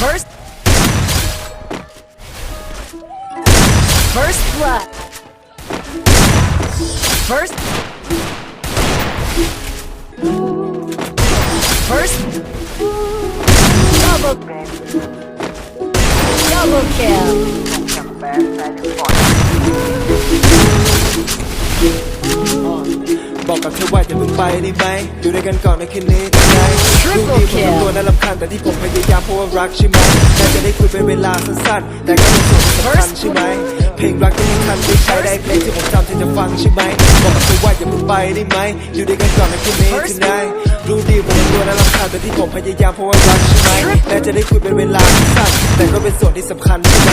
First. First blood. First. First. Double. Double kill. บอกกับเธอว่าอย่าเพิ่งไปได้ไหมอยู่ด้วยกันก่อนในคืนนี้ได้ไหมารำคาญแต่ที่ผมพยายามเพราะว่ารักใช่ไหมแม้จะได้คุยเป็นเวลาสั้นๆ แต่ก็เป็นส่วนที่สำคัญใช่ไหม เพลงรักยังไม่ทันได้ใช้ได้เพลงที่ผมจำเธอจะฟังใช่ไหมบอกกับเธอว่าอย่าเพิ่งไปได้ไหม อยู่ด้วยกันก่อนในคืนนี้ First tonight รู้ดีผมทำตัวน่ารำคาญแต่ที่ผมพยายามเพราะว่ารักใช่ไหมแม้จะได้คุยเป็นเวลาสั้นแต่ก็เป็นส่วนที่สำคัญใช่ไหม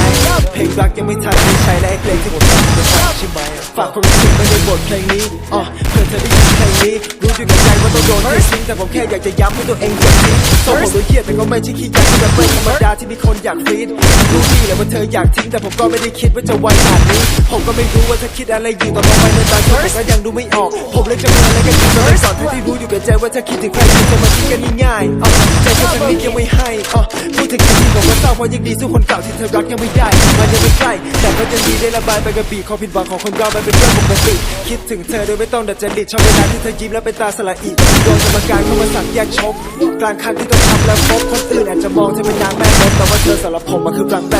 เพลงรักยังไม่ทันได้ใช้ได้เพลงที่ผมจำเธอจะฟังใช่ไหมฝากความรู้สึกไว้ในบทเพลงนี้อ๋อเพื่อเธอได้ยินเพลงนี้รู้อยู่ในใจว่าต้องโดนทิ้งแต่ผมแค่อยากจะย้ำให้ตัวเองเจ็บทิ้งส่งผมรู้เครียดแต่ก็ไม่ใช่ขี้ยาที่แบบไม่ธรรมดาที่มีคนอยากฟีดรู้ดีแหละว่าเธออยากทิ้งแต่ผมก็ไม่ได้คิดว่าจะไวขนาดนี้ ผมก็ไม่รู้ว่าเธอคิดอะไรอยู่ต่อไปในตาเธอผมก็ยังดูไม่ออก ผมเลยจะเมินอะไรกันอยู่ไปก่อนทั้งที่รู้อยู่กับใจว่าเธอคิดถึงใครคุณจะมาทิ้งกันง่ายๆอ๋อใจเธอสักนิดยังไม่ให้อ๋อพูดถึงคืนที่ผมก็เศร้าเพราะยังดีสู้คนเก่าที่เธอรักยังไม่ได้ มันยังไม่ใกล้แต่ก็ยังดีได้ระบายไปกับบีความผิดหวังของคนเรามันเป็นเรื่องปกติคิดถึงเธอโดยไม่ต้องดัดจริตชอบเวลาที่เธอยิ้มแล้วเป็นตาสละอีกโดนกรรมการเข้ามาสั่งแยกชกกลางคันที่ต้องทำแล้วพบคนอื่นอาจจะมองเธอเป็นนางแม่มดแต่ว่าเธอสำหรับผมมันคือรังแป้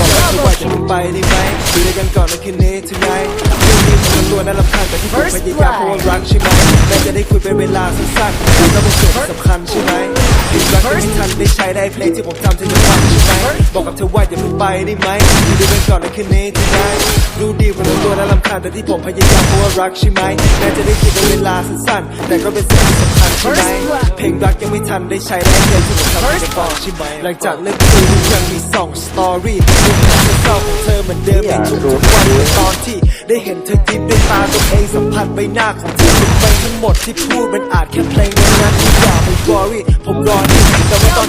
มบ อกว่าทุกวันจะมึงไปได้ไหมอยู่ด้วยกันก่อนในคืนนี้ tonight เรื่องนี้ผมทำตัวน่ารำคาญแต่ที่ผมพยายามเพราะว่ารักใช่ไหมแม้จะได้คุยเป็นเวลาสั้นๆแต่ก็เป็นส่วนที่สำคัญใช่ไหมเพลงรักที่ไม่ทั นได้ใช้ได้เพลงที่ผมจำเธอจะฟังใช่ไหมบอกกับเธอว่าอย่าเพิ่งไปได้ไหมอยู่ด้วยกันก่อนในคืนนี้ tonight รู้ดีผมทำตัวน่ารำคาญแต่ที่ผมพยายามเพราะว่ารักใช่ไหมแม้จะได้คุยเป็นเวลาสั้นๆ แต่ก็เป็นส่วนที่สำคัญใช่ไหมเพลงรักยังไม่ทันได้ใช้ได้เพลงที่ผมทำให้จะฟังใช่ไหมหลังจากเลิกคุยยังมีสองสตอรี่เรื่องราวเศร้าของเธอเหมือนเดิมในทุกๆวันในตอนที่ได้เห็นเธอยิ้มด้วยตาตัวเองสัมผัสใบหน้าของเธอไปทั้งหมดที่พูดมันอาจแค่เพลงนั้นที่อย่าไปวอรี่ผมรอนี่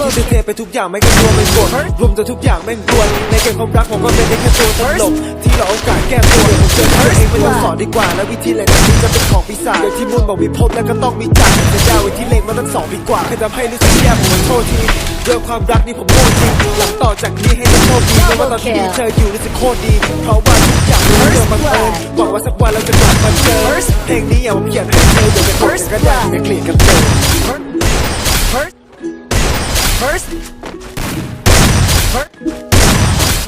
อนที่เธอเทไปทุกอย่างไม่ก็รวมเป็นบทรวมจนทุกอย่างแม่งรวนในเกมความรักผมก็เป็นได้แค่ตัวตลกที่เราโอกาสแก้ตัวผมเจอตัวเองไม่ต้องสอนดีกว่า แล้ววิธีแหล่งที่จะเป็นของปีศาจอย่างที่มุนบอกมีพบแล้วก็ต้องมีจักรจะดาวไว้ที่เลงมาตั้งสองปีกว่าเคยทำให้รู้สึกแย่ผมขอโทษทีเรื่องความรักนี่ผมโง่จริงหลังต่อจากนี้ให้เธอโชคดีเพราะว่าตอนที่เธออยู่รู้สึกโคตรดี เพราะว่าทุกอย่างมันเรื่องบังเอิญหวังว่าสักวันเราจะกลับมาเจอเพลงนี้อย่าผมเขียนให้เธออย่าไปกดกระดาษอย่เกลียดกันเธอ First.